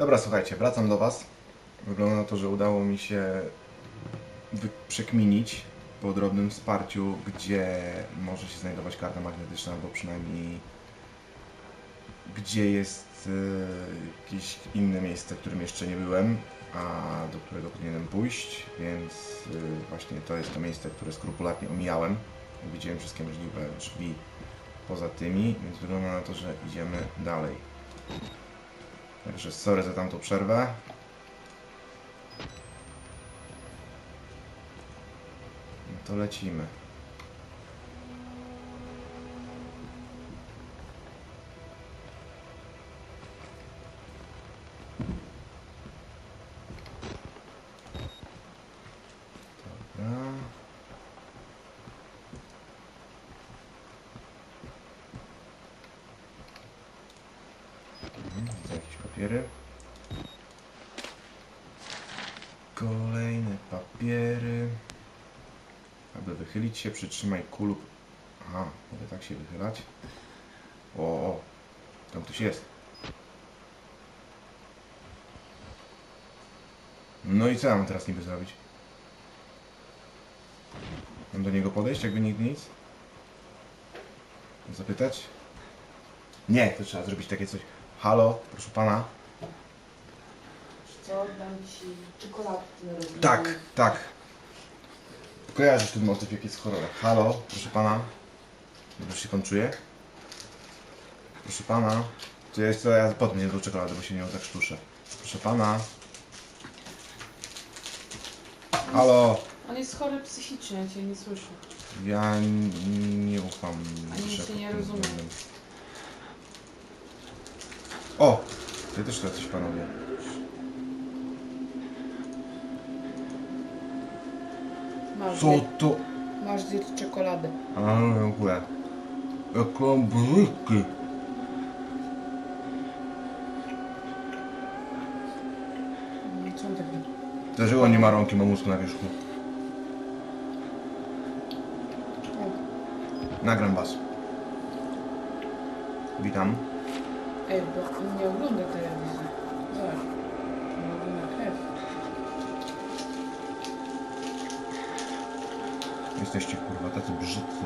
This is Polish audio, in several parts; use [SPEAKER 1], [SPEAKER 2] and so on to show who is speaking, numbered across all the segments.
[SPEAKER 1] Dobra, słuchajcie, wracam do Was. Wygląda na to, że udało mi się przekminić po drobnym wsparciu, gdzie może się znajdować karta magnetyczna, albo przynajmniej gdzie jest e, jakieś inne miejsce, w którym jeszcze nie byłem, a do którego powinienem pójść, więc e, właśnie to jest to miejsce, które skrupulatnie omijałem. Widziałem wszystkie możliwe drzwi poza tymi, więc wygląda na to, że idziemy dalej. Także sorry za tamtą przerwę. No to lecimy. Dobra. Mhm, Widzę jakieś papiery. Kolejne papiery. Aby wychylić się, przytrzymaj kulub. Aha, mogę tak się wychylać. O, o, tam ktoś jest. No i co mam teraz niby zrobić? Mam do niego podejść, jakby nigdy nic? Zapytać? Nie, to trzeba zrobić takie coś. Halo, proszę pana.
[SPEAKER 2] Co, dam ci czekoladki na rozdanie.
[SPEAKER 1] Tak, tak. Kojarzysz ten motyw, jak jest w horrorach. Halo, proszę pana. Dobrze się pan czuje? Proszę pana. To jest to ja potem nie do czekolady, bo się nią tak sztuszę. Proszę pana. Halo.
[SPEAKER 2] On jest chory psychicznie, ja cię nie słyszę.
[SPEAKER 1] Ja n- nie ufam.
[SPEAKER 2] Ani się nie
[SPEAKER 1] tym
[SPEAKER 2] rozumie.
[SPEAKER 1] względem. O! Ty też jacyś panowie.
[SPEAKER 2] Masz,
[SPEAKER 1] Co
[SPEAKER 2] zje-
[SPEAKER 1] to?
[SPEAKER 2] masz zjedz czekoladę.
[SPEAKER 1] A, dziękuję. Jaką bryki.
[SPEAKER 2] Mm, Co on tak robi?
[SPEAKER 1] Zdarzyło nie ma rąki, ma mózg na wierzchu.
[SPEAKER 2] O,
[SPEAKER 1] Nagram was. Witam.
[SPEAKER 2] Ej, bo nie ogląda telewizji. Zobacz. Nie ogląda krew.
[SPEAKER 1] Jesteście kurwa tacy brzydcy.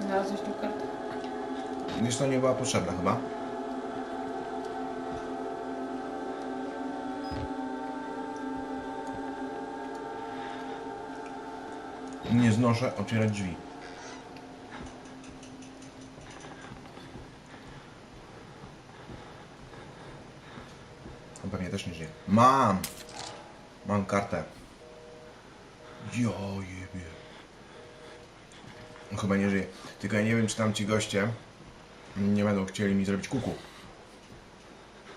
[SPEAKER 2] Znalazłeś tą kartę?
[SPEAKER 1] Wiesz to nie była potrzebna chyba. Nie znoszę otwierać drzwi. On pewnie też nie żyje. Mam! Mam kartę. Jo jebie. Chyba nie żyje. Tylko ja nie wiem, czy tam ci goście nie będą chcieli mi zrobić kuku.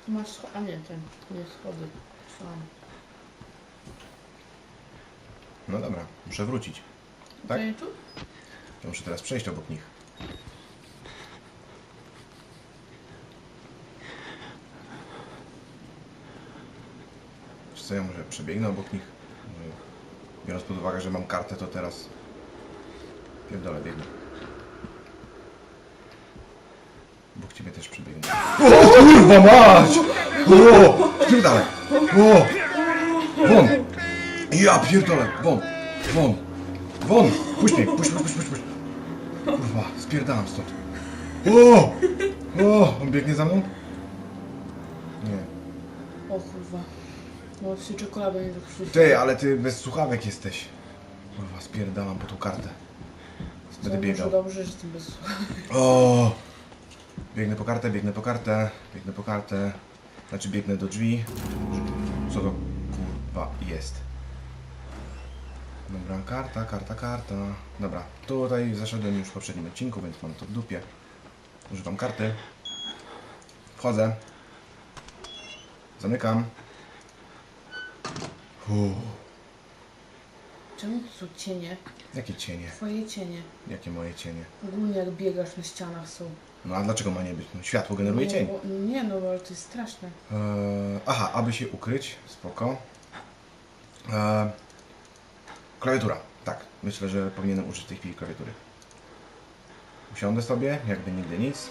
[SPEAKER 2] Masz scho- A nie, ten. Nie schody. Sam.
[SPEAKER 1] No dobra, muszę wrócić. Tak?
[SPEAKER 2] Tu?
[SPEAKER 1] To muszę teraz przejść obok nich. Ja może przebiegnę obok nich? Biorąc pod uwagę, że mam kartę, to teraz... Pierdolę, biegnę. Obok ciebie też przebiegnę. O kurwa mać! O! Spierdalaj! O! Won! Ja pierdolę! Won! Won! Won! Puść mnie! Puść, puść, puść, puść! Kurwa, spierdalam stąd. O! O! On biegnie za mną? Nie.
[SPEAKER 2] O kurwa. No, się czekoladę nie tak.
[SPEAKER 1] Ty, ale ty bez słuchawek jesteś. Kurwa, spierdalam po tą kartę. Będę biegał.
[SPEAKER 2] dobrze, że ty bez
[SPEAKER 1] O! Biegnę po kartę, biegnę po kartę, biegnę po kartę. Znaczy biegnę do drzwi. Co to kurwa jest? Dobra, karta, karta, karta. Dobra, tutaj zaszedłem już w poprzednim odcinku, więc mam to w dupie. Używam karty. Wchodzę. Zamykam. Uff,
[SPEAKER 2] Czemu to są cienie?
[SPEAKER 1] jakie cienie?
[SPEAKER 2] Twoje cienie.
[SPEAKER 1] Jakie moje cienie?
[SPEAKER 2] Ogólnie jak biegasz na ścianach są.
[SPEAKER 1] No a dlaczego ma nie być? No, światło generuje cień.
[SPEAKER 2] No, bo, nie no, ale to jest straszne.
[SPEAKER 1] Eee, aha, aby się ukryć, spoko. Eee, klawiatura, tak. Myślę, że powinienem użyć w tej chwili klawiatury. Usiądę sobie, jakby nigdy nic.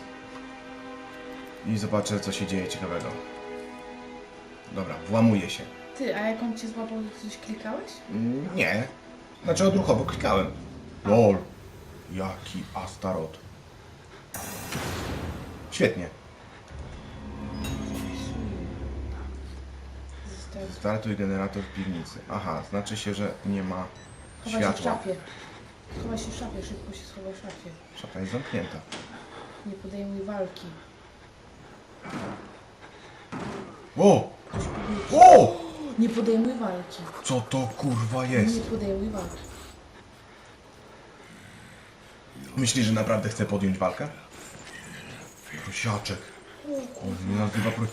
[SPEAKER 1] I zobaczę, co się dzieje ciekawego. Dobra, włamuję się.
[SPEAKER 2] Ty, a jak on cię złapał, to coś klikałeś?
[SPEAKER 1] Mm, Nie. Znaczy odruchowo klikałem. LOL. Jaki Astarot. Świetnie.
[SPEAKER 2] Został.
[SPEAKER 1] Startuj generator w piwnicy. Aha, znaczy się, że nie ma
[SPEAKER 2] Chowaj się w
[SPEAKER 1] światła.
[SPEAKER 2] szafie. Chowaj się w szafie, szybko się schowaj w szafie.
[SPEAKER 1] Szafa jest zamknięta.
[SPEAKER 2] Nie podejmuj walki.
[SPEAKER 1] O! O!
[SPEAKER 2] Nie podejmuj walki.
[SPEAKER 1] Co to kurwa
[SPEAKER 2] Nie
[SPEAKER 1] jest?
[SPEAKER 2] podejmuj walki.
[SPEAKER 1] Myślisz, że naprawdę chce podjąć walkę? Prosiaczek. On mnie nazywa pro...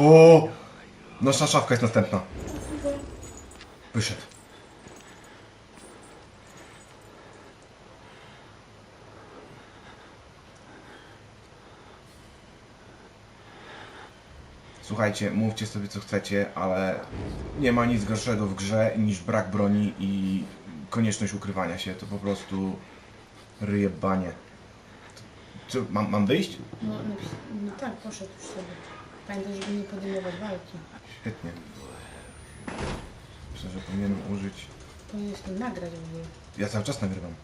[SPEAKER 1] O! Nasza szafka jest następna. Wyszedł. Słuchajcie, mówcie sobie co chcecie, ale nie ma nic gorszego w grze niż brak broni i konieczność ukrywania się. To po prostu ryje banie. Co, mam, mam wyjść?
[SPEAKER 2] No, no, no tak, poszedł już sobie. Pamiętaj, żeby nie podejmować walki.
[SPEAKER 1] Świetnie. Myślę, że powinienem użyć...
[SPEAKER 2] Powinieneś to nagrać w ogóle.
[SPEAKER 1] Ja cały czas nagrywam.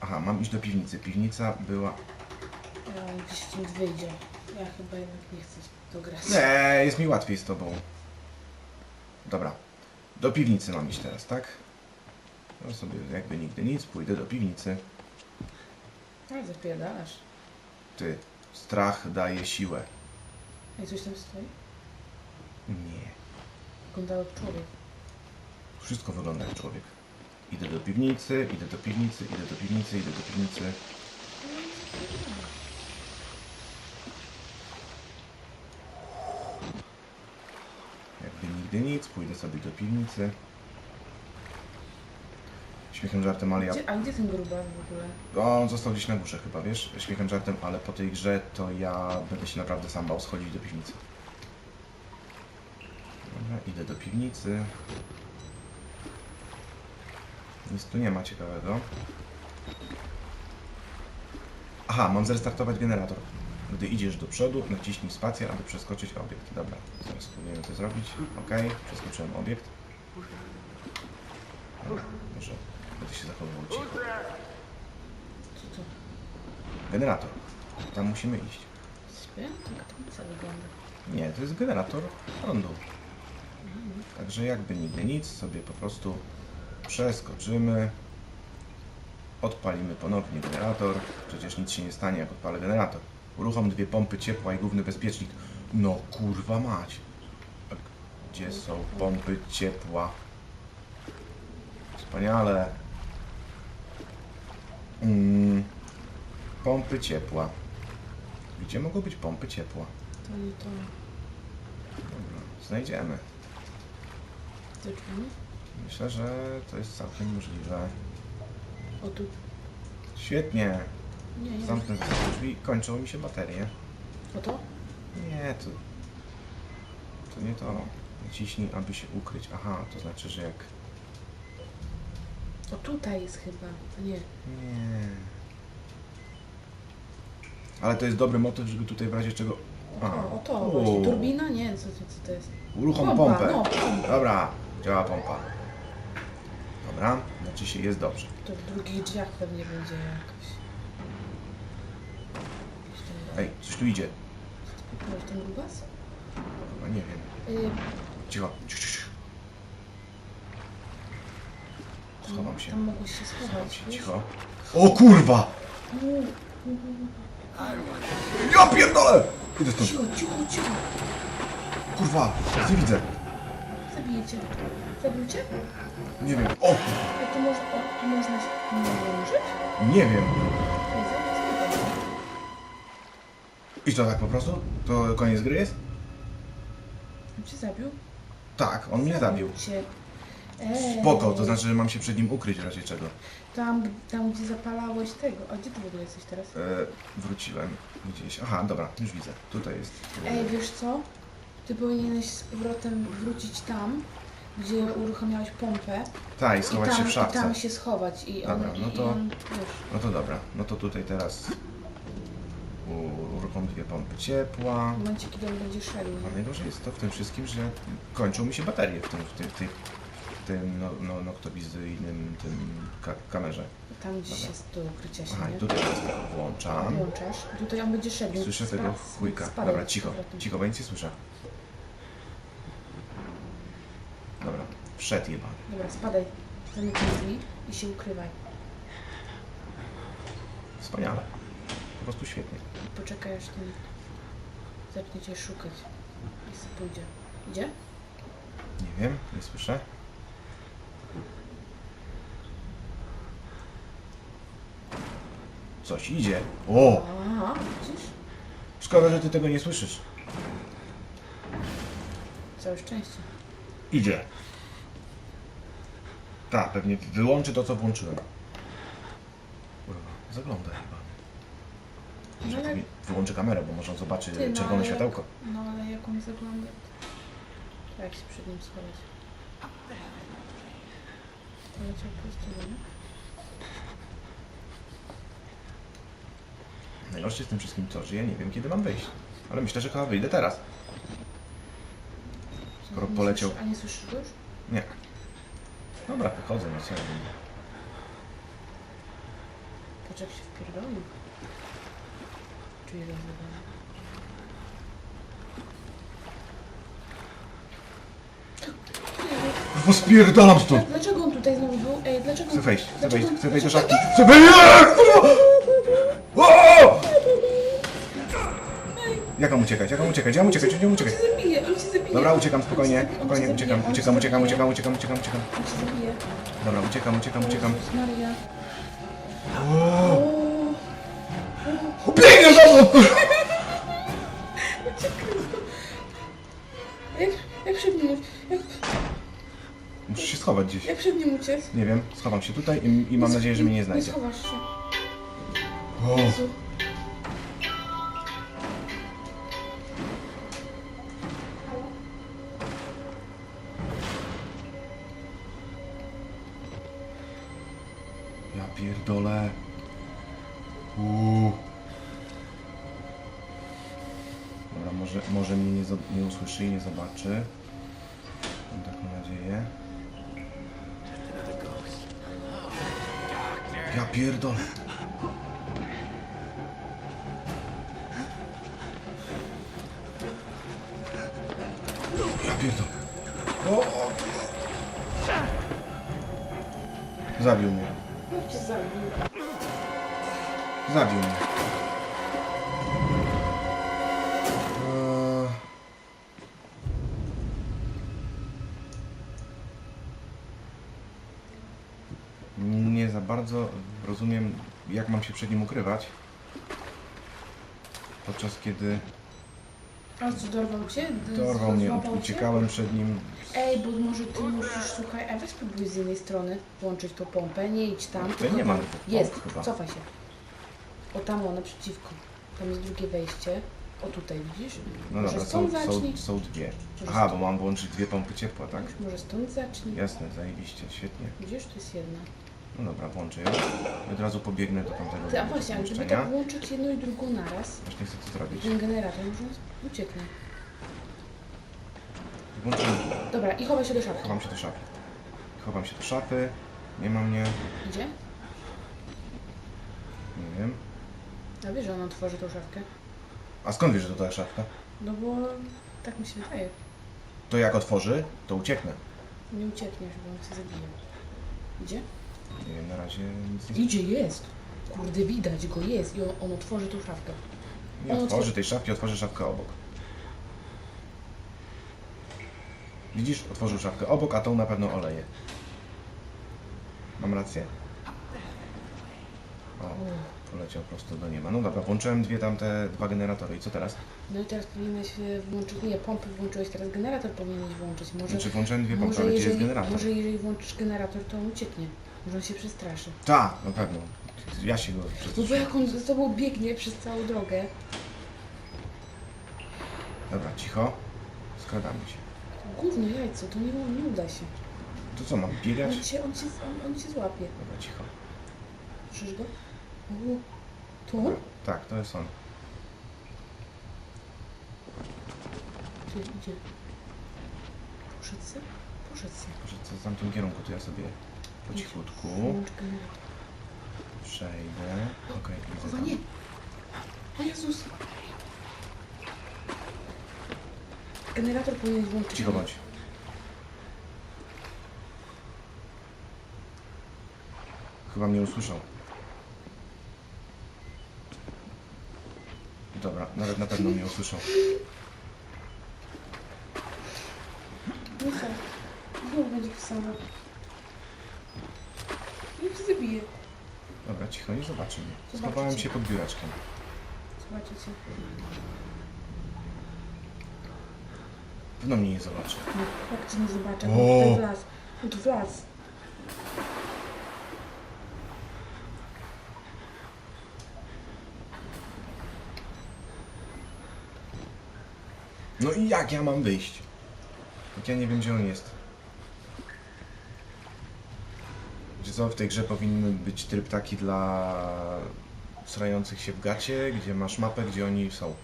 [SPEAKER 1] Aha, mam iść do piwnicy. Piwnica była...
[SPEAKER 2] Gdzieś stąd wyjdzie. Ja chyba jednak nie chcę to grać.
[SPEAKER 1] Nie, jest mi łatwiej z tobą. Dobra. Do piwnicy mam iść teraz, tak? No sobie jakby nigdy nic, pójdę do piwnicy.
[SPEAKER 2] Ale zapierdalasz.
[SPEAKER 1] Ty, strach daje siłę.
[SPEAKER 2] Ej, coś tam stoi?
[SPEAKER 1] Nie.
[SPEAKER 2] Wyglądał jak człowiek.
[SPEAKER 1] Wszystko wygląda jak człowiek. Idę do piwnicy, idę do piwnicy, idę do piwnicy, idę do piwnicy. Jakby nigdy nic, pójdę sobie do piwnicy. Śmiechem żartem, ale ja...
[SPEAKER 2] Gdzie, a gdzie ten grubas w ogóle?
[SPEAKER 1] On został gdzieś na górze chyba, wiesz? Śmiechem żartem, ale po tej grze to ja będę się naprawdę sam bał schodzić do piwnicy. Dobra, idę do piwnicy. Nic tu nie ma ciekawego. Aha, mam zrestartować generator. Gdy idziesz do przodu, naciśnij spację, aby przeskoczyć obiekt. Dobra, zaraz spróbujemy to zrobić. Ok, przeskoczyłem obiekt. Dobra, może będę się zachowywał cicho.
[SPEAKER 2] Co to?
[SPEAKER 1] Generator. Tam musimy iść.
[SPEAKER 2] Śpię? Tak to co wygląda.
[SPEAKER 1] Nie, to jest generator prądu. Także jakby nigdy nic, sobie po prostu przeskoczymy. Odpalimy ponownie generator. Przecież nic się nie stanie, jak odpalę generator. Uruchom dwie pompy ciepła i główny bezpiecznik. No kurwa mać. Gdzie są pompy ciepła? Wspaniale. Mm. Pompy ciepła. Gdzie mogą być pompy ciepła?
[SPEAKER 2] To nie to.
[SPEAKER 1] Dobra, znajdziemy.
[SPEAKER 2] Drzwi?
[SPEAKER 1] Myślę, że to jest całkiem możliwe.
[SPEAKER 2] O tu.
[SPEAKER 1] Świetnie.
[SPEAKER 2] Nie, nie.
[SPEAKER 1] Zamknę te drzwi. Kończą mi się baterie.
[SPEAKER 2] O to?
[SPEAKER 1] Nie, to... To nie to. Naciśnij, aby się ukryć. Aha, to znaczy, że jak...
[SPEAKER 2] O tutaj jest chyba. A nie.
[SPEAKER 1] Nie. Ale to jest dobry motyw, żeby tutaj w razie czego...
[SPEAKER 2] O, o to właśnie. Turbina? Nie, co, co, co to jest?
[SPEAKER 1] Uruchom
[SPEAKER 2] Pompa,
[SPEAKER 1] pompę.
[SPEAKER 2] no, pompa.
[SPEAKER 1] Dobra, działa pompa. Dobra, znaczy się jest dobrze.
[SPEAKER 2] To w drugich drzwiach pewnie będzie jakoś.
[SPEAKER 1] Ej, coś tu idzie.
[SPEAKER 2] Kupiłeś ten grubas?
[SPEAKER 1] Chyba nie wiem.
[SPEAKER 2] Yy,
[SPEAKER 1] Cicho. Ciu, ciu, ciu. Schowam się.
[SPEAKER 2] Tam mogłeś się schować.
[SPEAKER 1] się, cicho. O kurwa! Ja pierdolę! Idę stąd.
[SPEAKER 2] Cicho, cicho, cicho.
[SPEAKER 1] Kurwa, nie widzę.
[SPEAKER 2] Zabiję cię. Zabił cię?
[SPEAKER 1] Nie wiem. O!
[SPEAKER 2] A tu można, o, tu można się? Nie
[SPEAKER 1] wiem. I co tak po prostu? To koniec gry jest?
[SPEAKER 2] On cię zabił?
[SPEAKER 1] Tak, on mnie zabił.
[SPEAKER 2] Cię. Ej,
[SPEAKER 1] Spoko, to znaczy, że mam się przed nim ukryć w razie czego.
[SPEAKER 2] Tam, tam gdzie zapalałeś tego. A gdzie ty w ogóle jesteś teraz?
[SPEAKER 1] E, wróciłem gdzieś. Aha, dobra, już widzę. Tutaj jest.
[SPEAKER 2] Ej, wiesz co? Ty powinieneś z powrotem wrócić tam, gdzie uruchamiałeś pompę
[SPEAKER 1] Tak, i
[SPEAKER 2] i
[SPEAKER 1] schować się
[SPEAKER 2] tam,
[SPEAKER 1] w
[SPEAKER 2] i
[SPEAKER 1] szafce.
[SPEAKER 2] tam się schować i on,
[SPEAKER 1] Dobra, no
[SPEAKER 2] i,
[SPEAKER 1] to-
[SPEAKER 2] i on, wiesz,
[SPEAKER 1] No to dobra, no to tutaj teraz u- dwie pompy ciepła.
[SPEAKER 2] w momencie, kiedy on będzie szedł.
[SPEAKER 1] A najgorzej jest to w tym wszystkim, że kończą mi się baterie w tym, w tym, w tym, w tym no, no, noktowizyjnym tym ka kamerze.
[SPEAKER 2] Tam gdzieś
[SPEAKER 1] Dobra.
[SPEAKER 2] jest do ukrycia się,
[SPEAKER 1] Aha, i tutaj teraz tylko włączam.
[SPEAKER 2] Włączasz. Tutaj on będzie szedł. więc
[SPEAKER 1] Słyszę
[SPEAKER 2] spa-
[SPEAKER 1] tego chujka. Dobra,
[SPEAKER 2] z
[SPEAKER 1] cicho,
[SPEAKER 2] powrotem.
[SPEAKER 1] cicho, bo nic nie słyszę. Dobra, wszedł jebany.
[SPEAKER 2] Dobra, spadaj. Zamykaj drzwi i się ukrywaj.
[SPEAKER 1] Wspaniale. Po prostu świetnie.
[SPEAKER 2] Poczekaj aż ten zacznie cię szukać. I sobie pójdzie. Idzie?
[SPEAKER 1] Nie wiem, nie słyszę. Coś idzie. O!
[SPEAKER 2] Aha, widzisz?
[SPEAKER 1] Szkoda, że ty tego nie słyszysz.
[SPEAKER 2] Całe szczęście.
[SPEAKER 1] Idzie. Tak, pewnie wyłączy to, co włączyłem. Kurwa, zagląda chyba.
[SPEAKER 2] No ale,
[SPEAKER 1] Wyłączy kamerę, bo może on zobaczy
[SPEAKER 2] Ty, no
[SPEAKER 1] czerwone
[SPEAKER 2] ale-
[SPEAKER 1] światełko.
[SPEAKER 2] no ale jak on zagląda? to Jak się przed nim schować? Poleciał prosto, nie?
[SPEAKER 1] Najgorsze z tym wszystkim to, że ja nie wiem, kiedy mam wyjść. Ale myślę, że chyba wyjdę teraz. Skoro
[SPEAKER 2] Nie
[SPEAKER 1] poleciał...
[SPEAKER 2] Słyszy, a nie słyszysz już?
[SPEAKER 1] Nie. Dobra, wychodzę, no co ja
[SPEAKER 2] jak się wpierdolił. Czuję rozwiązanie.
[SPEAKER 1] Kurwa, spierdalam stąd!
[SPEAKER 2] Dlaczego on tutaj znowu był? Ej, dlaczego...
[SPEAKER 1] Chcę wejść, chcę
[SPEAKER 2] dlaczego-
[SPEAKER 1] wejść, chcę wejść do
[SPEAKER 2] dlaczego-
[SPEAKER 1] szafki. Chcę wejść! O! Jak mam uciekać? Jak mam uciekać? Jak mam uciekać? Jak mam uciekać?
[SPEAKER 2] On cię zabije, on cię zabije.
[SPEAKER 1] Dobra, uciekam spokojnie, spokojnie, uciekam, uciekam, uciekam, uciekam, uciekam, uciekam, uciekam.
[SPEAKER 2] On cię zabije.
[SPEAKER 1] Dobra, uciekam, uciekam, uciekam.
[SPEAKER 2] Jezus Maria.
[SPEAKER 1] O,
[SPEAKER 2] uciec?
[SPEAKER 1] Nie wiem, schowam się tutaj i, i mam nadzieję, że mnie nie
[SPEAKER 2] Nie
[SPEAKER 1] znajdzie.
[SPEAKER 2] schowasz się.
[SPEAKER 1] O!
[SPEAKER 2] Jezu.
[SPEAKER 1] Ja pierdolę. Uuu. Dobra, może, może mnie nie, nie usłyszy i nie zobaczy. Mam taką nadzieję. Ja pierdolę. Ja pierdolę. O, o. Zabił mnie.
[SPEAKER 2] Zabił
[SPEAKER 1] mnie. Nie za bardzo rozumiem, jak mam się przed nim ukrywać. Podczas kiedy
[SPEAKER 2] A co, dorwał cię? D-
[SPEAKER 1] dorwał mnie,
[SPEAKER 2] złapał cię?
[SPEAKER 1] uciekałem przed nim.
[SPEAKER 2] Ej, bo może ty musisz, słuchaj, a weź spróbuj z jednej strony włączyć tą pompę, nie idź tam.
[SPEAKER 1] Tutaj
[SPEAKER 2] tylko
[SPEAKER 1] nie ma
[SPEAKER 2] tam.
[SPEAKER 1] pomp
[SPEAKER 2] Jest,
[SPEAKER 1] chyba.
[SPEAKER 2] cofaj się. O tam, o naprzeciwko. Tam jest drugie wejście. O tutaj, widzisz?
[SPEAKER 1] No
[SPEAKER 2] może
[SPEAKER 1] dobra,
[SPEAKER 2] stąd
[SPEAKER 1] są, są,
[SPEAKER 2] zacznij.
[SPEAKER 1] są dwie.
[SPEAKER 2] Może
[SPEAKER 1] Aha, bo
[SPEAKER 2] stąd.
[SPEAKER 1] mam włączyć dwie pompy ciepła, tak?
[SPEAKER 2] Może stąd zacznij.
[SPEAKER 1] Jasne, zajebiście, świetnie.
[SPEAKER 2] Widzisz, to jest jedna.
[SPEAKER 1] No dobra, włączę ją. I od razu pobiegnę do tamtego
[SPEAKER 2] Ty, a właśnie, żeby
[SPEAKER 1] pomieszczenia.
[SPEAKER 2] tak włączyć jedną i drugą naraz,
[SPEAKER 1] Właśnie chcę to zrobić.
[SPEAKER 2] ten generator może ucieknie.
[SPEAKER 1] Włączyłem,
[SPEAKER 2] Dobra, i chowaj się do szafki.
[SPEAKER 1] chowam się do szafy. Chowam się do szafy. Nie ma mnie.
[SPEAKER 2] Idzie?
[SPEAKER 1] Nie wiem.
[SPEAKER 2] Ja wiesz, że on otworzy tą szafkę.
[SPEAKER 1] A skąd wiesz, że to ta szafka?
[SPEAKER 2] No bo tak mi się wydaje.
[SPEAKER 1] To jak otworzy, to ucieknę.
[SPEAKER 2] Nie uciekniesz, bo on cię zabije. Idzie?
[SPEAKER 1] Nie wiem, na razie nic nie...
[SPEAKER 2] Idzie, jest. Kurde, widać go, jest. I on, on otworzy tą szafkę.
[SPEAKER 1] Nie
[SPEAKER 2] on
[SPEAKER 1] otworzy
[SPEAKER 2] otworzy-
[SPEAKER 1] tej szafki, otworzy szafkę obok. Widzisz? Otworzył szafkę obok, a tą na pewno oleje. Mam rację. O, poleciał prosto do nieba. No dobra, włączyłem dwie tamte, dwa generatory. I co teraz?
[SPEAKER 2] No i teraz powinieneś e, włączyć, nie, pompy włączyłeś, teraz generator powinieneś włączyć. Może,
[SPEAKER 1] Znaczy włączyłem dwie pompy, ale gdzie jest generator?
[SPEAKER 2] może jeżeli włączysz generator, to on ucieknie. Może on się przestraszy.
[SPEAKER 1] Tak, na pewno. Ja się go
[SPEAKER 2] No bo
[SPEAKER 1] przestraszyłem.
[SPEAKER 2] jak on z tobą biegnie przez całą drogę,
[SPEAKER 1] Dobra, cicho. Skradamy się.
[SPEAKER 2] Gówno jajco, to nie, nie uda się.
[SPEAKER 1] To co, mam biegać?
[SPEAKER 2] On cię, on cię, on, on cię złapie.
[SPEAKER 1] Dobra, cicho.
[SPEAKER 2] Słyszysz go? O, to on?
[SPEAKER 1] Tak, to jest on.
[SPEAKER 2] Gdzie idzie? Poszedł se? Poszedł se.
[SPEAKER 1] Może co w tamtym kierunku, to ja sobie po cichutku przejdę. Okej, widzę
[SPEAKER 2] Kurwa,
[SPEAKER 1] tam.
[SPEAKER 2] nie! O Jezus! Generator powinien włączyć.
[SPEAKER 1] Cicho bądź. Chyba mnie usłyszał. Dobra, nawet na pewno mnie usłyszał.
[SPEAKER 2] Co? Znowu będzie pisane.
[SPEAKER 1] Dobra, cicho, nie zobaczy mnie.
[SPEAKER 2] Zobaczy
[SPEAKER 1] Schowałem się pod biureczkiem.
[SPEAKER 2] Zobaczycie.
[SPEAKER 1] Pewno mnie nie zobaczy.
[SPEAKER 2] No, jak cię nie zobaczę?
[SPEAKER 1] O!
[SPEAKER 2] No tutaj wlazł. No tu wlazł.
[SPEAKER 1] No i jak ja mam wyjść? Jak ja nie wiem, gdzie on jest. Gdzie co, w tej grze powinien być tryb taki dla srających się w gacie, gdzie masz mapę, gdzie oni są.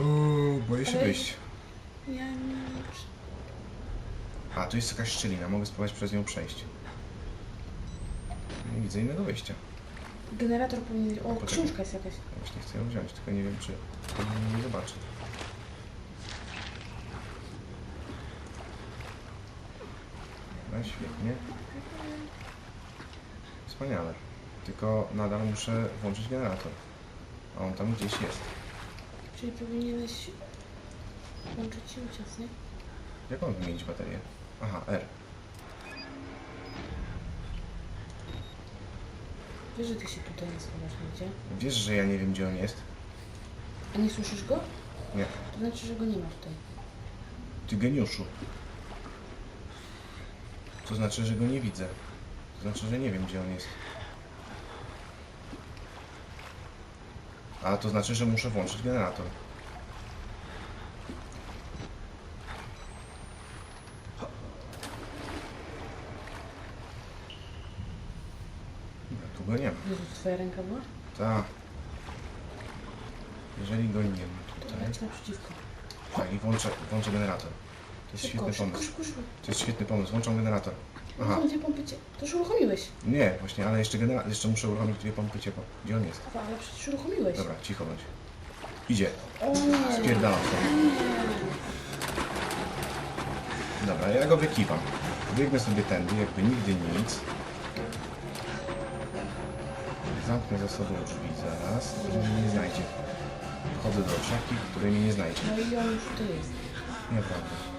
[SPEAKER 1] Uuu, boję się
[SPEAKER 2] Ale-
[SPEAKER 1] wyjść.
[SPEAKER 2] Ja nie...
[SPEAKER 1] A, tu jest jakaś szczelina, mogę spróbować przez nią przejść. Nie widzę innego wyjścia.
[SPEAKER 2] Generator powinien... O,
[SPEAKER 1] Poczekaj.
[SPEAKER 2] książka jest jakaś.
[SPEAKER 1] Ja Właśnie chcę ją wziąć, tylko nie wiem, czy nie zobaczy. No świetnie. Wspaniale. Tylko nadal muszę włączyć generator. A on tam gdzieś jest.
[SPEAKER 2] Czyli powinieneś włączyć się uciec, nie?
[SPEAKER 1] Jak mam wymienić baterię? Aha, R.
[SPEAKER 2] Wiesz, że ty się tutaj nie schowasz nigdzie?
[SPEAKER 1] Wiesz, że ja nie wiem, gdzie on jest?
[SPEAKER 2] A nie słyszysz go?
[SPEAKER 1] Nie.
[SPEAKER 2] To znaczy, że go nie ma tutaj.
[SPEAKER 1] Ty geniuszu. To znaczy, że go nie widzę. To znaczy, że nie wiem, gdzie on jest. A to znaczy, że muszę włączyć generator. Tu go nie ma.
[SPEAKER 2] Jezus, twoja ręka była?
[SPEAKER 1] Tak. Jeżeli go nie ma tutaj.
[SPEAKER 2] leć naprzeciwko.
[SPEAKER 1] Tak, i włączę, włączę generator. To jest
[SPEAKER 2] Szybko,
[SPEAKER 1] świetny
[SPEAKER 2] szybko,
[SPEAKER 1] pomysł.
[SPEAKER 2] szybko, szybko.
[SPEAKER 1] To jest świetny pomysł. Włączam generator. Aha.
[SPEAKER 2] Aha. Dwie pompy cię. To już uruchomiłeś.
[SPEAKER 1] Nie, właśnie, ale jeszcze, genera- jeszcze muszę uruchomić dwie pompy ciepła. Gdzie on jest?
[SPEAKER 2] Kurwa, ale przecież uruchomiłeś.
[SPEAKER 1] Dobra, cicho bądź. Idzie.
[SPEAKER 2] O nie.
[SPEAKER 1] Spierdalam stąd. Dobra, ja go wykiwam. Biegnę sobie tędy, jakby nigdy nic. Zamknę za sobą drzwi zaraz, że mnie nie znajdzie. Wchodzę do w której mnie nie znajdzie.
[SPEAKER 2] No i on już tu jest.
[SPEAKER 1] Nieprawda.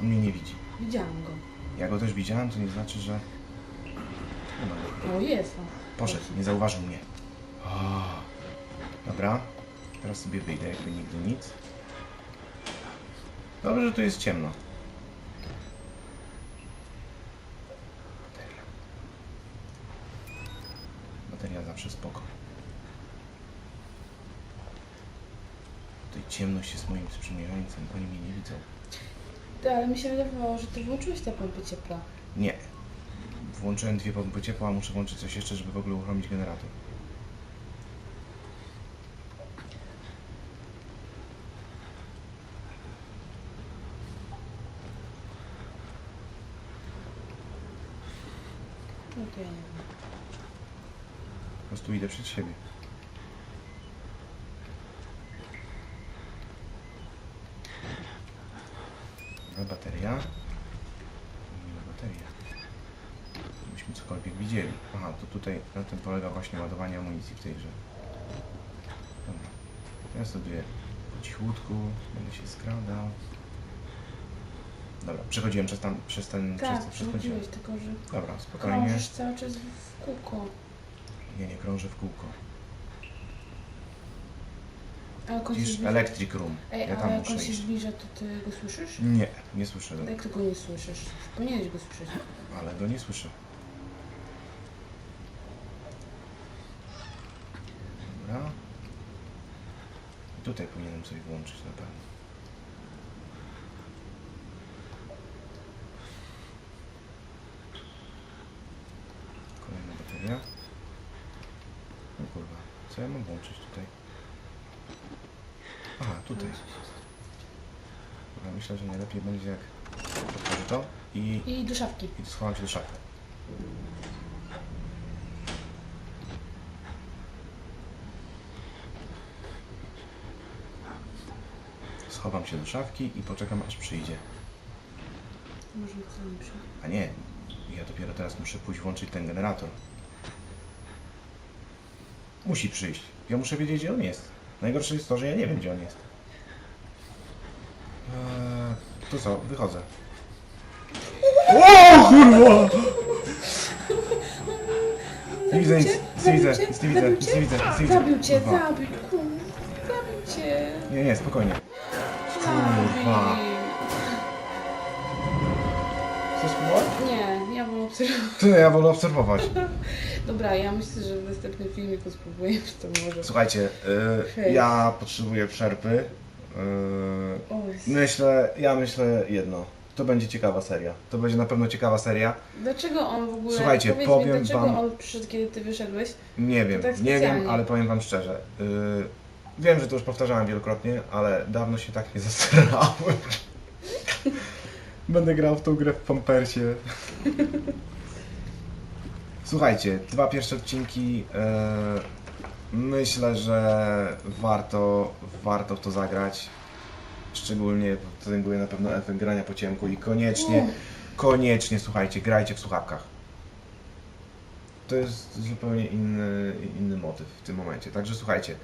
[SPEAKER 1] On mnie nie widzi.
[SPEAKER 2] Widziałam go.
[SPEAKER 1] Ja go też widziałem, to nie znaczy, że... Go.
[SPEAKER 2] O, jest on.
[SPEAKER 1] Poszedł, nie zauważył mnie. O, dobra, teraz sobie wyjdę, jakby nigdy nic. Dobrze, że tu jest ciemno. Bateria. Bateria zawsze spoko. Tutaj ciemność jest moim sprzymierzeńcem, oni mnie nie widzą.
[SPEAKER 2] Ty, ale mi się wydawało, że ty włączyłeś te pompy ciepła.
[SPEAKER 1] Nie. Włączyłem dwie pompy ciepła, a muszę włączyć coś jeszcze, żeby w ogóle uruchomić generator.
[SPEAKER 2] No to ja nie wiem.
[SPEAKER 1] Po prostu idę przed siebie. Dobra, bateria. Nie ma baterii. Żebyśmy cokolwiek widzieli. Aha, to tutaj na tym polega właśnie ładowanie amunicji w tej grze. Dobra. Ja sobie po cichutku będę się skradał. Dobra, przechodziłem przez tam, przez ten,
[SPEAKER 2] Tak,
[SPEAKER 1] przez, przez
[SPEAKER 2] przechodziłeś, tylko że
[SPEAKER 1] Dobra, spokojnie.
[SPEAKER 2] krążysz cały czas w kółko.
[SPEAKER 1] Ja nie krążę w kółko.
[SPEAKER 2] A jak on się
[SPEAKER 1] Widzisz,
[SPEAKER 2] zbliża...
[SPEAKER 1] Electric Room.
[SPEAKER 2] Ej,
[SPEAKER 1] Ja
[SPEAKER 2] ale
[SPEAKER 1] tam
[SPEAKER 2] jak
[SPEAKER 1] muszę
[SPEAKER 2] on się
[SPEAKER 1] iść.
[SPEAKER 2] zbliża, to ty go słyszysz?
[SPEAKER 1] Nie, nie słyszę go.
[SPEAKER 2] Jak ty go nie słyszysz? Powinieneś go słyszeć.
[SPEAKER 1] Ale go nie słyszę. Dobra. Tu tutaj powinienem coś włączyć na pewno. Kolejna bateria. O kurwa, co ja mam włączyć tutaj? Aha, tutaj. Ja myślę, że najlepiej będzie jak otworzę to i,
[SPEAKER 2] I do szafki.
[SPEAKER 1] i schowam się do szafy. Schowam się do szafki i poczekam aż przyjdzie.
[SPEAKER 2] Może przy...
[SPEAKER 1] A nie, ja dopiero teraz muszę pójść włączyć ten generator. Musi przyjść. Ja muszę wiedzieć, gdzie on jest. Najgorsze jest to, że ja nie wiem, gdzie on jest. Eee, to co, wychodzę. O kurwa! Nie widzę nic, nie widzę, nic nie widzę, nic nie widzę, nic nie widzę.
[SPEAKER 2] Zabił cię,
[SPEAKER 1] Kurwa.
[SPEAKER 2] zabił. Zabił cię.
[SPEAKER 1] Nie, nie, spokojnie. Kurwa. Chcesz spróbować?
[SPEAKER 2] Nie, ja bym obserwował.
[SPEAKER 1] Ty, ja wolę obserwować.
[SPEAKER 2] Dobra, ja myślę, że w następnym filmiku spróbujemy to może.
[SPEAKER 1] Słuchajcie, y,
[SPEAKER 2] Hej.
[SPEAKER 1] ja potrzebuję przerwy. Y, myślę, ja myślę jedno. To będzie ciekawa seria. To będzie na pewno ciekawa seria.
[SPEAKER 2] Dlaczego on w ogóle...
[SPEAKER 1] Słuchajcie,
[SPEAKER 2] powiedz
[SPEAKER 1] powiem
[SPEAKER 2] mi, dlaczego
[SPEAKER 1] wam-
[SPEAKER 2] on przyszedł, kiedy ty wyszedłeś?
[SPEAKER 1] Nie wiem,
[SPEAKER 2] tak
[SPEAKER 1] nie wiem, ale powiem wam szczerze. Y, wiem, że to już powtarzałem wielokrotnie, ale dawno się tak nie zastarałem. Będę grał w tą grę w Pampersie. Słuchajcie, dwa pierwsze odcinki. y, myślę, że warto, warto w to zagrać. Szczególnie potęguje na pewno efekt grania po ciemku i koniecznie, koniecznie słuchajcie, grajcie w słuchawkach. To jest zupełnie inny, inny motyw w tym momencie. Także słuchajcie,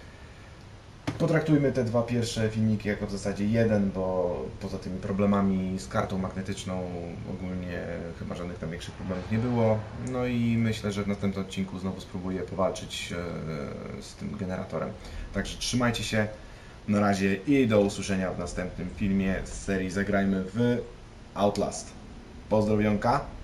[SPEAKER 1] potraktujmy te dwa pierwsze filmiki jako w zasadzie jeden, bo poza tymi problemami z kartą magnetyczną ogólnie chyba żadnych tam większych problemów nie było. No i myślę, że w następnym odcinku znowu spróbuję powalczyć e, z tym generatorem. Także trzymajcie się. Na razie i do usłyszenia w następnym filmie z serii Zagrajmy w Outlast. Pozdrowionka.